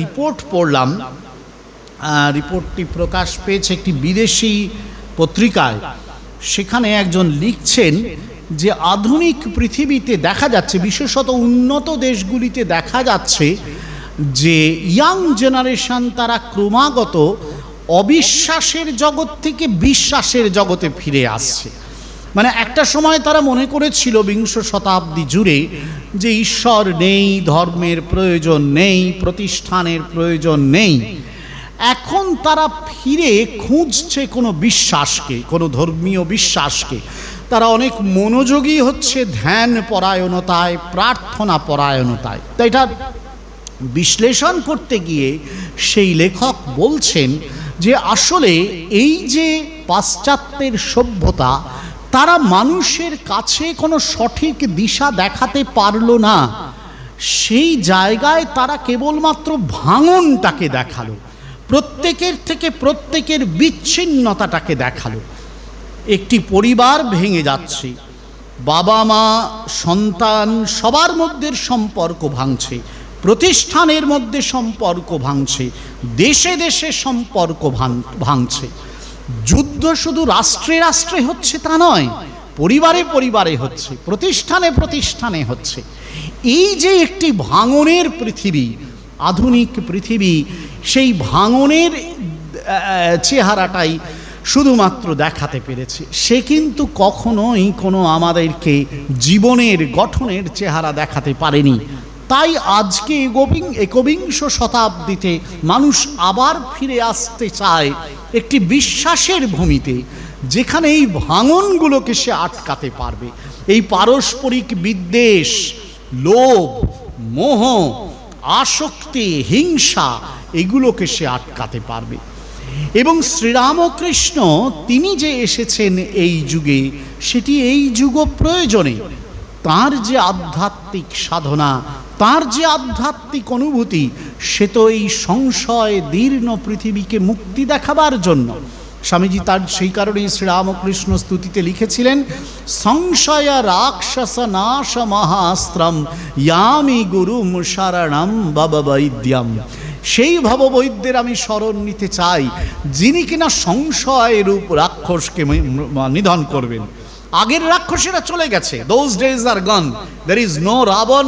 Report পড়লাম রিপোর্টটি প্রকাশ পেয়েছে একটি বিদেশি পত্রিকায়। সেখানে একজন লিখছেন যে, আধুনিক পৃথিবীতে দেখা যাচ্ছে, বিশেষত উন্নত দেশগুলিতে দেখা যাচ্ছে যে ইয়াং জেনারেশন তারা ক্রমাগত অবিশ্বাসের জগৎ থেকে বিশ্বাসের জগতে ফিরে আসছে। মানে একটা সময় তারা মনে করেছিল বিংশ শতাব্দী জুড়ে যে ঈশ্বর নেই, ধর্মের প্রয়োজন নেই, প্রতিষ্ঠানের প্রয়োজন নেই। এখন তারা ফিরে খুঁজছে কোনো বিশ্বাসকে, কোনো ধর্মীয় বিশ্বাসকে। তারা অনেক মনোযোগী হচ্ছে ধ্যান পরায়ণতায়, প্রার্থনা পরায়ণতায়। তাই এটা বিশ্লেষণ করতে গিয়ে সেই লেখক বলছেন যে আসলে এই যে পাশ্চাত্যের সভ্যতা তারা মানুষের কাছে কোনো সঠিক দিশা দেখাতে পারল না। সেই জায়গায় তারা কেবলমাত্র ভাঙনটাকে দেখাল, প্রত্যেকের থেকে প্রত্যেকের বিচ্ছিন্নতাটাকে দেখাল। একটি পরিবার ভেঙে যাচ্ছে বাবা মা সন্তান সবার মধ্যে সম্পর্ক ভাঙছে, প্রতিষ্ঠানের মধ্যে সম্পর্ক ভাঙছে, দেশে দেশে সম্পর্ক ভাঙ- ভাঙছে। যুদ্ধ শুধু রাষ্ট্রে রাষ্ট্রে হচ্ছে তা নয়, পরিবারে পরিবারে হচ্ছে, প্রতিষ্ঠানে প্রতিষ্ঠানে হচ্ছে। এই যে একটি ভাঙনের পৃথিবী, আধুনিক পৃথিবী, সেই ভাঙনের চেহারাটাই শুধুমাত্র দেখাতে পেরেছে। সে কিন্তু কখনোই কোনো আমাদেরকে জীবনের গঠনের চেহারা দেখাতে পারেনি। তাই আজকে একবিং একবিংশ শতাব্দীতে মানুষ আবার ফিরে আসতে চায় একটি বিশ্বাসের ভূমিতে, যেখানে এই ভাঙনগুলোকে সে আটকাতে পারবে। এই পারস্পরিক বিদ্বেষ, লোভ, মোহ, আসক্তি, হিংসা, এগুলোকে সে আটকাতে পারবে। এবং শ্রীরামকৃষ্ণ, তিনি যে এসেছেন এই যুগে, সেটি এই যুগ প্রয়োজনে তার যে আধ্যাত্মিক সাধনা, তার যে আধ্যাত্মিক অনুভূতি, সে তো এই সংশয় দীর্ণ পৃথিবীকে মুক্তি দেখাবার জন্য। স্বামীজি তার সেই কারণেই শ্রীরামকৃষ্ণ স্তুতিতে লিখেছিলেন, সংশয় রাক্ষস নাশ মহাস্ত্রম, ইয়ামি গুরু শরণম বৈদ্যম সেই ভববৈদ্যের আমি স্মরণ নিতে চাই, যিনি কিনা সংশয় রূপ রাক্ষসকে নিধন করবেন। আগের রাক্ষসীরা চলে গেছে। Those days are gone there is no Ravan